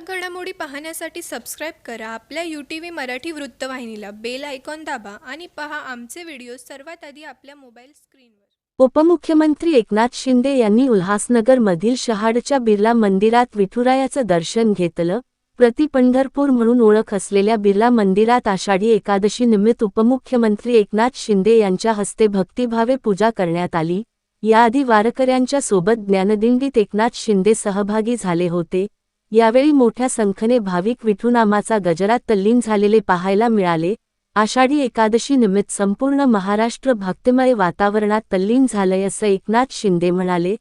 ठळक घडामोडी पाहण्यासाठी सबस्क्राईब करा. आपल्या यू टी व्ही मराठी वृत्तवाहिनीला बेल आयकॉन दाबा आणि पहा आमचे व्हिडिओ सर्वात आधी आपल्या मोबाईल स्क्रीनवर उपमुख्यमंत्री एकनाथ शिंदे यांनी उल्हासनगरमधील शहाडच्या बिर्ला मंदिरात विठुरायाचं दर्शन घेतलं. प्रति पंढरपूर म्हणून ओळख असलेल्या बिर्ला मंदिरात आषाढी एकादशी निमित्त उपमुख्यमंत्री एकनाथ शिंदे यांच्या हस्ते भक्तिभावे पूजा करण्यात आली. याआधी वारकऱ्यांच्या सोबत ज्ञानदिंडीत एकनाथ शिंदे सहभागी झाले होते. यावेळी मोठ्या संख्येने भाविक विठुनामाचा गजरात तल्लीन झालेले पाहायला मिळाले. आषाढी एकादशी निमित्त संपूर्ण महाराष्ट्र भक्तिमय वातावरणात तल्लीन झालंय असं एकनाथ शिंदे म्हणाले.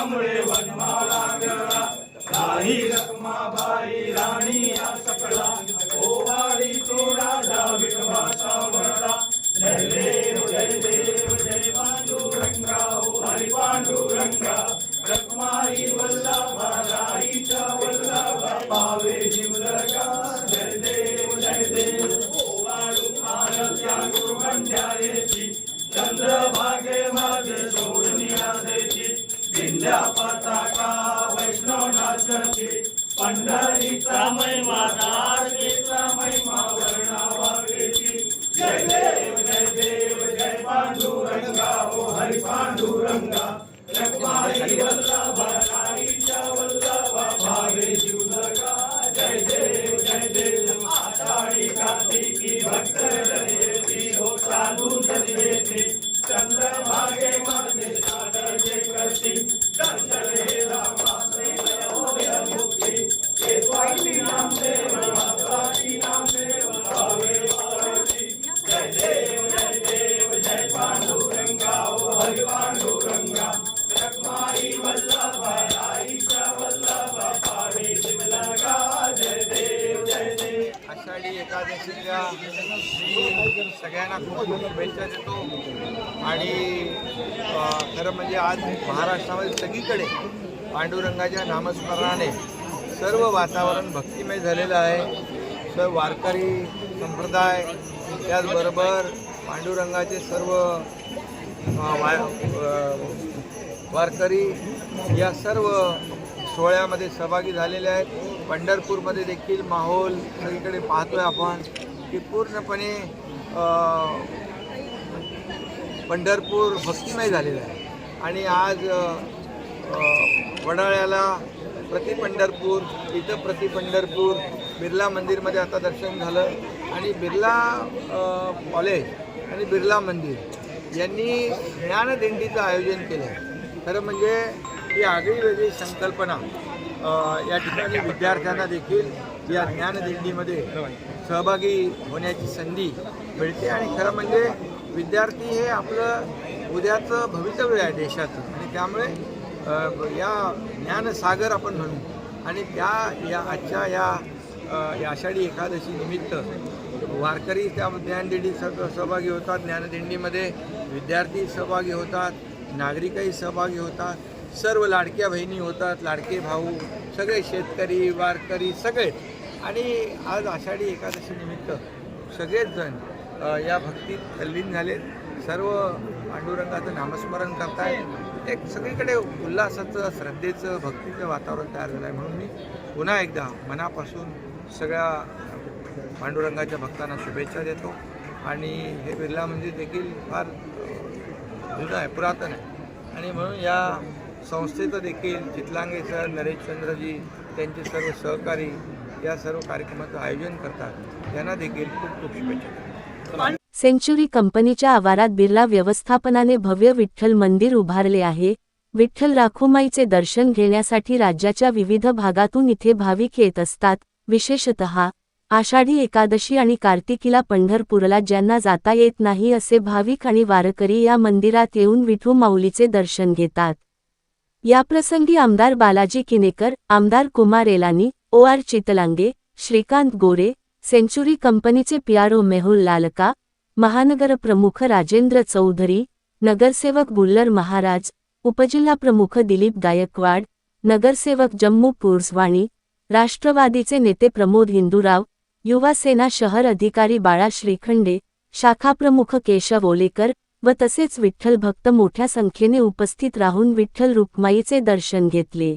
I'm gonna. दिंड्या पताका वैष्णव नाचची पंढरीचा महिमा दार्गेचा महिमा वर्णावा वर्णावागेची. जय देव जय देव जय पांडुरंगा ओ हरि पांडुरंगा. रखमाई वल्लभा राईच्या वल्लभा भावे जीवलगा जय देव जय देव आषाढी कार्तिकी भक्त जयती हो साधू जयती चंद्रभागे माझे सादरचे आषाढी एकादशीच्या मी सगळ्यांना खूप खूप शुभेच्छा देतो. आणि खरं म्हणजे आज महाराष्ट्रामध्ये सगळीकडे पांडुरंगाच्या नामस्मरणाने सर्व वातावरण भक्तिमय झालेलं आहे. सर्व वारकरी संप्रदाय त्याचबरोबर पांडुरंगाचे सर्व वा वारकरी या सर्व सोहळ्यामध्ये सहभागी झालेले आहेत. पंढरपूरमध्ये देखील माहोल सगळीकडे पाहतोय आपण की पूर्णपणे पंढरपूर भक्तिमय झालेलं आहे. आणि आज वडाळ्याला प्रति पंढरपूर इथं प्रति पंढरपूर बिर्ला मंदिरमध्ये आता दर्शन झालं. आणि बिर्ला कॉलेज आणि बिर्ला मंदिर यांनी ज्ञानदिंडीचं आयोजन केलं आहे खरं म्हणजे ही आगळी वेगळी संकल्पना या ठिकाणी विद्यार्थ्यांना देखील या ज्ञानदिंडीमध्ये सहभागी होण्याची संधी मिळते. आणि खरं म्हणजे विद्यार्थी हे आपलं उद्याचं भवितव्य आहे देशाचं. आणि त्यामुळे या ज्ञानसागर आपण म्हणू. आणि त्या या आजच्या या या आषाढी एकादशी निमित्त वारकरी त्या ज्ञानदिंडीत सह सहभागी होतात. ज्ञानदिंडीमध्ये विद्यार्थी सहभागी होतात नागरिकही सहभागी होतात सर्व लाडक्या बहिणी होतात लाडके भाऊ सगळे शेतकरी वारकरी सगळेच आणि आज आषाढी एकादशी निमित्त सगळेच जण या भक्तीत तल्लीन झालेत. सर्व पांडुरंगाचं नामस्मरण करतायत. एक सगळीकडे उल्हासाचं श्रद्धेचं भक्तीचं वातावरण तयार झालं आहे म्हणून मी पुन्हा एकदा मनापासून सगळ्या पांडुरंगाच्या भक्तांना शुभेच्छा देतो. आणि हे बिर्ला मंदिर देखील फार जुनं आहे पुरातन आहे. आणि म्हणून या संस्थेचं देखील चितलांगे सर नरेशचंद्रजी त्यांचे सर्व सहकारी या सर्व कार्यक्रमाचं आयोजन करतात. यांना देखील खूप खूप शुभेच्छा सेंच्युरी कंपनीच्या आवारात बिर्ला व्यवस्थापनाने भव्य विठ्ठल मंदिर उभारले आहे. विठ्ठल राखुमाईचे दर्शन घेण्यासाठी राज्याच्या विविध भागातून इथे भाविक येत असतात. विशेषतः आषाढी एकादशी आणि कार्तिकीला पंढरपूरला ज्यांना जाता येत नाही असे भाविक आणि वारकरी या मंदिरात येऊन विठू माऊलीचे दर्शन घेतात. याप्रसंगी आमदार बालाजी किनेकर आमदार Kumar Ailani O R Chitlange Shrikant Gore Century कंपनीचे पीआरओ मेहुल लालका महानगर प्रमुख राजेंद्र चौधरी नगरसेवक बुल्लर महाराज उपजिल्हा प्रमुख दिलीप गायकवाड नगरसेवक जम्मू पुर्सवाणी राष्ट्रवादीचे नेते प्रमोद हिंदूराव युवा सेना शहर अधिकारी बाळा श्रीखंडे शाखाप्रमुख केशव ओलेकर व तसेच विठ्ठल भक्त मोठ्या संख्येने उपस्थित राहून विठ्ठल रुक्माईचे दर्शन घेतले.